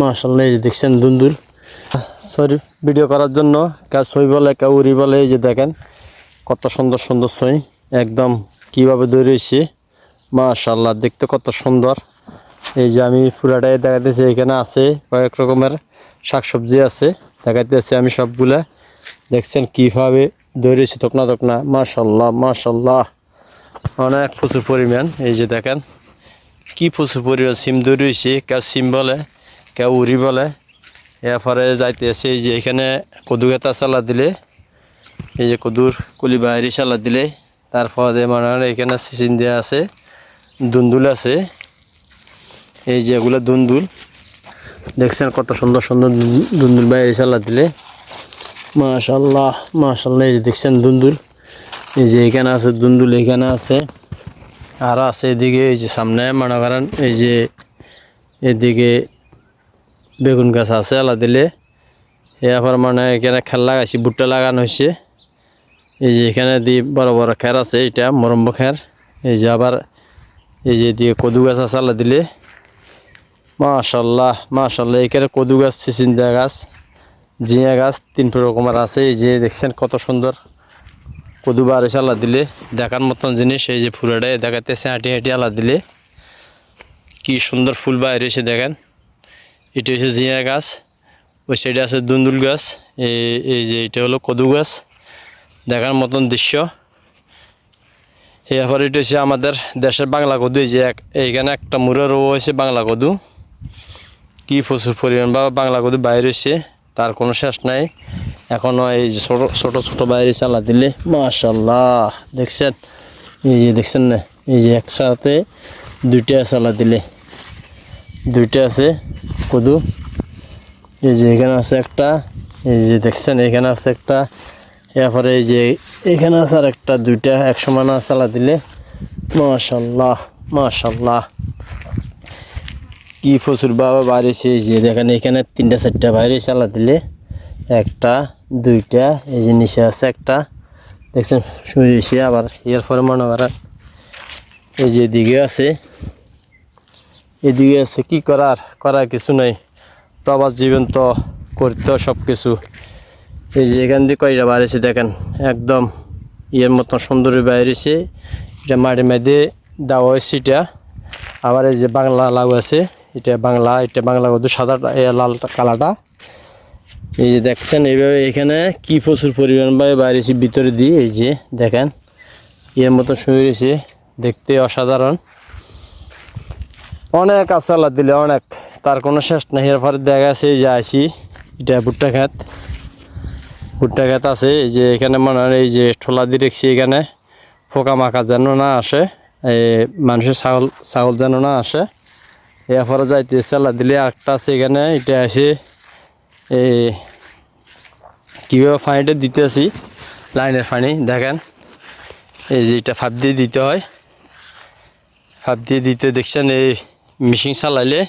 মাশাল্লাহ এই যে দেখছেন দুন্দুল। সরি, ভিডিও করার জন্য কেউ সই বলে কেউ উড়ি বলে, এই যে দেখেন কত সুন্দর সুন্দর সই, একদম কীভাবে দৌড়েছি মাশাল্লাহ দেখতে কত সুন্দর। এই যে আমি পুরাটাই দেখাতেছি এখানে আছে কয়েক রকমের শাকসবজি আছে, দেখাইতেছি আমি সবগুলা। দেখছেন কীভাবে দৌড়েছি তকনা তকনা মাশাল্লাহ মাশাল্লাহ অনেক প্রচুর পরিমাণ, এই যে দেখেন কি প্রচুর পরিমাণ সিম দৌড়েছি কেউ সিম বলে কেউ উড়ি বলে এরপরে যাইতেছে এই যে এখানে কদু গেতা চালা দিলে। এই যে কদুর কুলি বাইরি চালা দিলে। তারপরে মানে এখানে সিসিন দেওয়া আছে। দুন্দুল আছে। এই যে এগুলো দুন্দুল। দেখছেন কত সুন্দর সুন্দর দুন্দুল বাইরে চালা দিলে। মাশাল্লাহ মাশাল্লাহ, এই যে দেখছেন দুন্দুল। এই যে এখানে আছে, দুন্দুল এখানে আছে। আর আছে এদিকে এই যে সামনে, মনে করেন এই যে এদিকে বেগুন গাছ আছে আলা দিলে। এরপর মানে এখানে খেল লাগাইছি, ভুট্টা লাগানো হয়েছে এই যে এখানে দিয়ে বড় বড় খের আছে এটা মরম্ব খের। এই যে আবার এই যে দিয়ে কদু গাছ আছে আলা দিলে। মাশাল্লাহ মাশাল্লাহ, এখানে কদু গাছ চিচিন্দা গাছ, জিয়া গাছ, তিন রকমের আছে। এই যে দেখছেন কত সুন্দর কদু বার এসে আলা দিলে। দেখার মতন জিনিস, এই যে ফুলটাই দেখাতেছে হাঁটি হাঁটি আলা দিলে। কি সুন্দর ফুল বাইরে এসে দেখেন। এটা হচ্ছে জিয়া গাছ, ওই সাইডে আছে দুন্দুল গাছ, এই এই যে এটা হলো কদু গাছ, দেখার মতন দৃশ্য। এরপর এটা হচ্ছে আমাদের দেশের বাংলা কদু, এই যে এইখানে একটা মুড়ে রো হয়েছে বাংলা কদু। কি প্রচুর পরিমাণ বা বাংলা কদু বাইরে হয়েছে, তার কোনো শেষ নাই। এখনও এই যে ছোটো ছোটো ছোটো বাইরে চালা দিলে, মাশাল্লাহ, দেখছেন? এই যে দেখছেন না? এই যে একসাথে দুইটা চালা দিলে, দুইটা আছে। কদু। এই যে এখানে আছে একটা, এই যে দেখছেন, এখানে আছে একটা। এরপরে এই যে এখানে আছে আর একটা দুইটা এক সমান চালা দিলে। মাশাল্লাহ মাশাল্লাহ। কি প্রচুর বাবা বাড়িছে, এই যে দেখেন, এখানে তিনটা, চারটা বাইরে চালা দিলে। একটা, দুইটা, এই যে নিচে আছে একটা। দেখছেন শুয়েছে আবার এরপরে মনে করেন, এই যে এদিকে আছে। এদিকে আছে, কি করার? করার কিছু নাই। প্রবাস জীবন তো করতে সব কিছু এই যে এখান দিয়ে কয়টা বাড়িছে দেখেন, একদম ইয়ের মতন সুন্দর বাইরেছে এটা মাটি মেদে দেওয়া হয়েছে এটা। আবার এই যে বাংলা লাউ আছে, এটা বাংলা এটা বাংলা কদু সাদা লাল কালাটা এই যে দেখছেন, এইভাবে এখানে কি প্রচুর পরিমাণ ভাবে বাইরেছি ভিতরে দিয়ে, এই যে দেখেন, ইয়ের মতো শুয়ে রয়েছে দেখতে অসাধারণ। অনেক আসালা দিলে অনেক। তার কোনো শেষ নাই। এরপরে দেখা গেছে এই যে আসি এটা ভুট্টা খেত ভুট্টা খেত আছে। এই যে এখানে মনে হয় এই যে ঠোলা দিয়ে রেখেছি এখানে। পোকা মাকা যেন না আসে। এই মানুষের ছাগল ছাগল যেন না আসে। এরপরে যাইতে চালা দিলে একটা আছে এখানে। এটা আছে এই কীভাবে পানিটা দিতে আসি লাইনের পানি, দেখেন। এই যে এটা ফাপ দিয়ে দিতে হয়। ফাপ দিয়ে দিতে দেখছেন এই মেশিন চালাইলে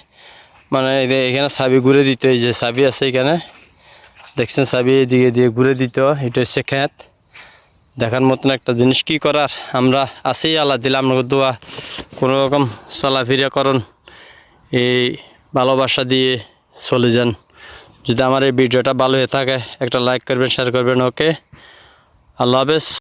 মানে এখানে চাবি ঘুরে দিতে এই যে চাবি আছে এখানে। দেখছেন চাবি এদিকে দিয়ে ঘুরে দিতে এটা হচ্ছে খেত দেখার মতন একটা জিনিস কি করার? আমরা আছি, আল্লাহ দিলে আমরা দোয়া। কোনো রকম চলাফেরা করুন, এই ভালোবাসা দিয়ে চলে যান। যদি আমার এই ভিডিওটা ভালো হয়ে থাকে, একটা লাইক করবেন শেয়ার করবেন ওকে আল্লাহ হাফেজ।